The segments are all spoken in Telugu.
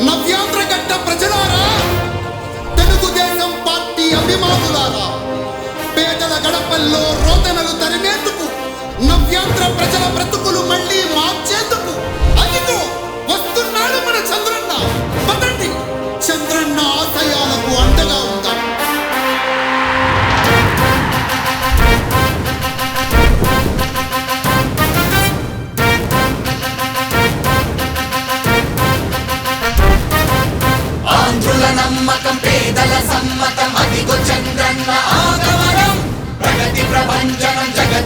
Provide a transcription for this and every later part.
నవ్యాంధ్ర ప్రజలారా తెలుగుదేశం పార్టీ అభిమానులారా పేదల గడపల్లో రోదనలు తరిమేందుకు నవ్యాంధ్ర ప్రజల బ్రతుకు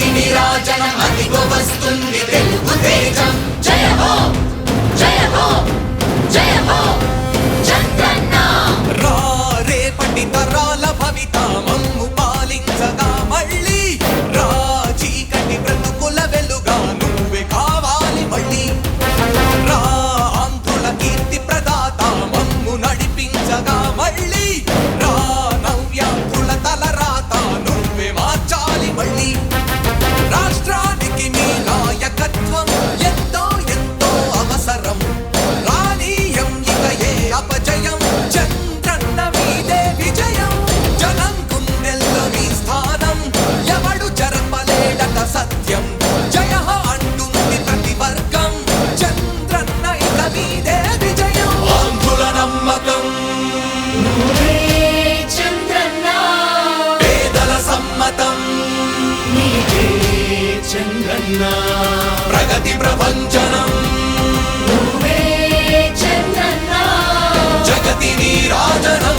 ప్రభంజనం అదిగో వస్తుంది తెలుగు తేజం. జయ హో! చంద్రన్న ప్రగతి ప్రపంచనం. చంద్రన్న జగతి నీరాజనం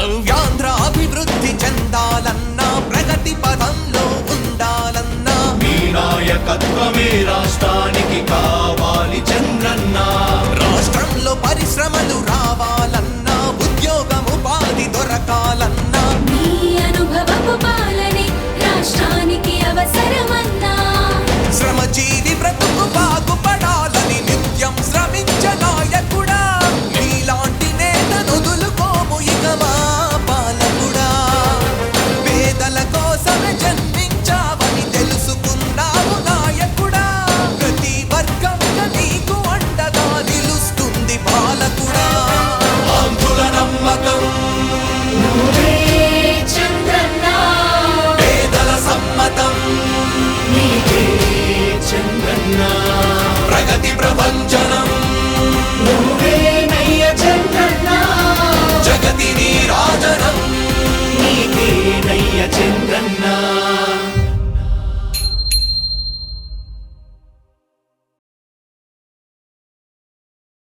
నవ్యాంధ్ర అభివృద్ధి చెందాలన్నా ప్రగతి పదంలో ఉండాలన్నా. మీ నాయకత్వమే రాష్ట్ర.